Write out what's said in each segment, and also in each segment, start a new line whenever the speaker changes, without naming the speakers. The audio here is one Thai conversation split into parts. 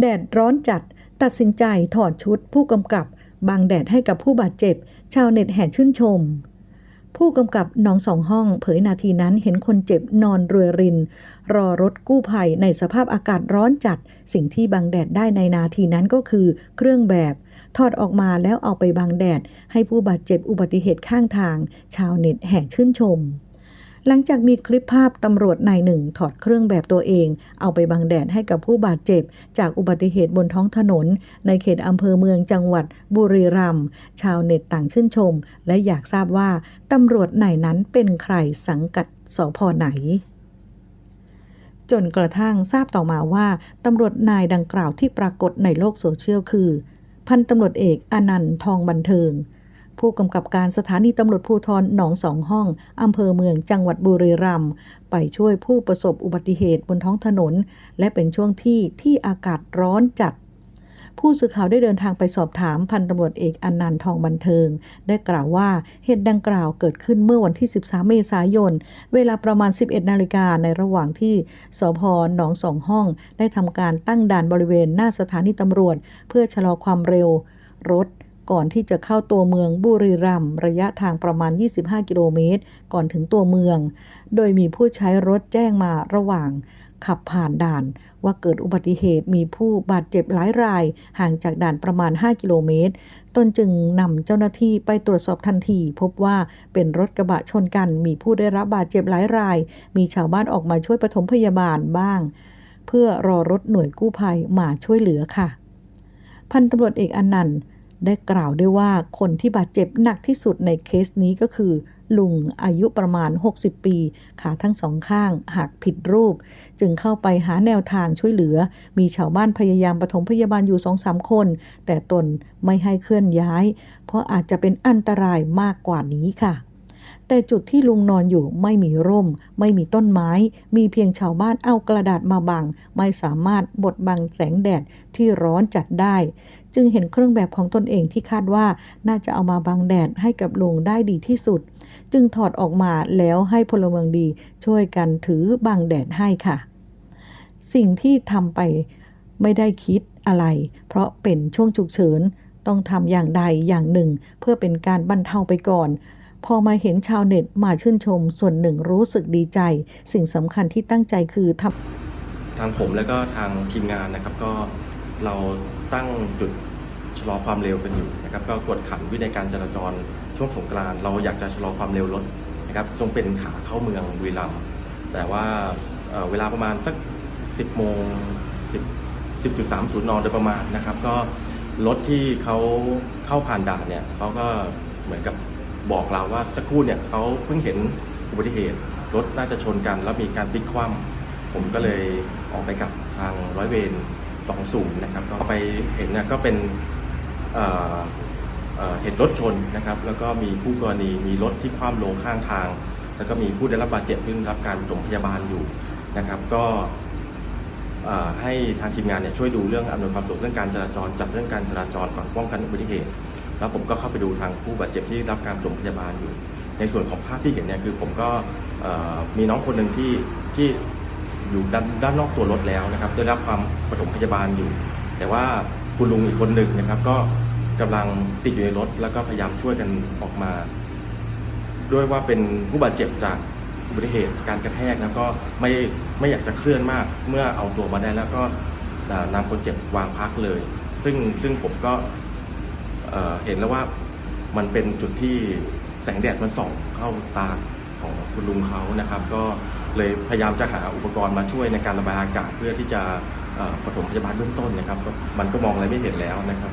แดดร้อนจัด ตัดสินใจถอดชุดผู้กำกับบางแดดให้กับผู้บาดเจ็บ ชาวเน็ตแห่ชื่นชม ผู้กำกับหนองสองห้อง เผยนาทีนั้นเห็นคนเจ็บนอนเรือริน รอรถกู้ภัยในสภาพอากาศร้อนจัด สิ่งที่บางแดดได้ในนาทีนั้นก็คือ เครื่องแบบถอดออกมาแล้วเอาไปบังแดด ให้ผู้บาดเจ็บอุบัติเหตุข้างทาง ชาวเน็ตแห่ชื่นชม หลังจากมีคลิปภาพตำรวจนายหนึ่งถอดเครื่องแบบตัวเอง เอาไปบังแดดให้กับผู้บาดเจ็บ จากอุบัติเหตุบนท้องถนน ในเขตอำเภอเมืองจังหวัดบุรีรัมย์ชาวเน็ตต่างชื่นชม และอยากทราบว่าตำรวจนายนั้นเป็นใครสังกัดสพไหนจนกระทั่งทราบต่อมาว่าตำรวจนายดังกล่าวที่ปรากฏในโลกโซเชียลคือ พันตำรวจเอกอนันต์ทองบันเทิง ผู้กำกับการสถานีตำรวจภูธรหนองสองห้องอำเภอเมืองจังหวัดบุรีรัมย์ไปช่วยผู้ประสบอุบัติเหตุบนท้องถนน และเป็นช่วงที่ที่อากาศร้อนจัดผู้สื่อข่าวได้เดินทางไปสอบถามพันตำรวจเอกอนันต์ทองบันเทิง ได้กล่าวว่าเหตุดังกล่าวเกิดขึ้นเมื่อวันที่ 13 เมษายน เวลาประมาณ 11 นาฬิกาในระหว่างที่สพหนองสองห้อง ได้ทำการตั้งด่านบริเวณหน้าสถานีตำรวจ เพื่อชะลอความเร็ว รถ ก่อนที่จะเข้าตัวเมืองบุรีรัมย์ระยะทางประมาณ 25 กิโลเมตร ก่อนถึงตัวเมือง โดยมีผู้ใช้รถแจ้งมาระหว่างขับผ่านด่านว่าเกิดอุบัติเหตุมีผู้บาดเจ็บหลายราย ห่างจากด่านประมาณ 5 กิโลเมตร ตนจึงนำเจ้าหน้าที่ไปตรวจสอบทันที พบว่าเป็นรถกระบะชนกันมีผู้ได้รับบาดเจ็บหลายราย มีชาวบ้านออกมาช่วยปฐมพยาบาลบ้าง เพื่อรอรถหน่วยกู้ภัยมาช่วยเหลือค่ะ พันตำรวจเอกอนันต์ ได้กล่าวด้วยว่าคนที่บาดเจ็บหนักที่สุดในเคสนี้ก็คือ ลุงอายุประมาณ 60 ปี ขาทั้งสองข้างหักผิดรูป จึงเข้าไปหาแนวทางช่วยเหลือ มีชาวบ้านพยายามปฐมพยาบาลอยู่สองสามคน แต่ตนไม่ให้เคลื่อนย้าย เพราะอาจจะเป็นอันตรายมากกว่านี้ค่ะ แต่จุดที่ลุงนอนอยู่ไม่มีร่ม ไม่มีต้นไม้ มีเพียงชาวบ้านเอากระดาษมาบัง ไม่สามารถบดบังแสงแดดที่ร้อนจัดได้ จึงเห็นเครื่องแบบของตนเองที่คาดว่าน่าจะเอามาบังแดดให้กับลุงได้ดีที่สุด จึงถอดออกมาแล้วให้พลเมืองดีช่วยกันถือบังแดดให้ค่ะ สิ่งที่ทำไปไม่ได้คิดอะไร เพราะเป็นช่วงฉุกเฉิน ต้องทำอย่างใดอย่างหนึ่ง เพื่อเป็นการบรรเทาไปก่อน พอมาเห็นชาวเน็ตมาชื่นชม ส่วนหนึ่งรู้สึกดีใจ สิ่งสำคัญที่ตั้งใจคือทำ
ทางผมแล้วก็ทางทีมงานนะครับก็เราตั้งจุดชะลอความเร็วกันอยู่นะครับก็กวดขันวินัยการจราจรช่วงสงกรานต์เราอยากจะชะลอความเร็วรถนะครับทรงเป็นขาเข้าเมืองบุรีรัมย์แต่ว่าเเวลาประมาณสัก 10โมง10 10.30 นโดยประมาณนะครับ ก็รถที่เขาเข้าผ่านด่านเนี่ยเขาก็เหมือนกับ บอกเราว่าสักครู่เนี่ยเขาเพิ่งเห็นอุบัติเหตุรถน่าจะชนกัน แล้วมีการพลิกคว่ำผมก็เลยออกไปกับทางร้อยเวร20นะครับก็ไปเห็นเนี่ยก็เป็นเอ่อเอ่อเห็นรถชนนะครับ แล้วก็มีผู้กรณีมีรถที่คว่ำลงข้างทาง แล้วก็มีผู้ได้รับบาดเจ็บที่ได้รับการปฐมพยาบาลอยู่นะครับ ก็ให้ทางทีมงานเนี่ยช่วยดูเรื่องอำนวยความสะดวกเรื่องการจราจรจัดเรื่องการจราจรก่อนป้องกันอุบัติเหตุ แล้วผมก็เข้าไปดูทางผู้บาดเจ็บที่รับการปฐมพยาบาลอยู่ ในส่วนของภาพที่เห็นเนี่ยคือผมก็มีน้องคนหนึ่งที่ที่อยู่ด้านด้านนอกตัวรถแล้วนะครับ ได้รับความปฐมพยาบาลอยู่ แต่ว่าคุณลุงอีกคนหนึ่งนะครับ ก็กำลังติดอยู่ในรถ แล้วก็พยายามช่วยกันออกมา ด้วยว่าเป็นผู้บาดเจ็บจากอุบัติเหตุการกระแทกแล้วก็ไม่ไม่อยากจะเคลื่อนมาก เมื่อเอาตัวมาได้แล้วก็อ่านำคนเจ็บวางพักเลย ซึ่งซึ่งผมก็ เห็นแล้วว่ามันเป็นจุดที่แสงแดดมันส่องเข้าตาของคุณลุงเขานะครับ ก็เลยพยายามจะหาอุปกรณ์มาช่วยในการระบายอากาศเพื่อที่จะปฐมพยาบาลเบื้องต้นนะครับก็มันก็มองอะไรไม่เห็นแล้วนะครับ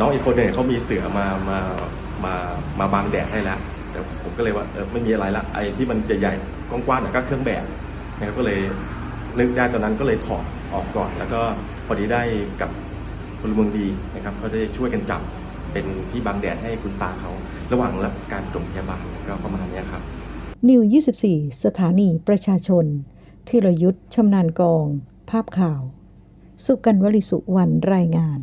น้องอีกคนหนึ่งเขามีเสือมามามามาบังแดดให้แล้ว แต่ผมก็เลยว่าเออไม่มีอะไรละไอ้ที่มันใหญ่ๆกว้างๆหน่ยก็เครื่องแบบนะครับก็เลยนึกได้ตอนนั้นก็เลยถอดออกก่อน แล้วก็พอดีได้กับพลเมืองดีนะครับเขาได้ช่วยกันจับ เป็นที่บังแดดให้คุณตาเขาระหว่างรับการปฐมพยาบาลก็ประมาณเนี้ยครับ
นิว 24 สถานีประชาชนธีรยุทธชำนาญกอง ภาพข่าว สุกันวลิสุวรรณรายงาน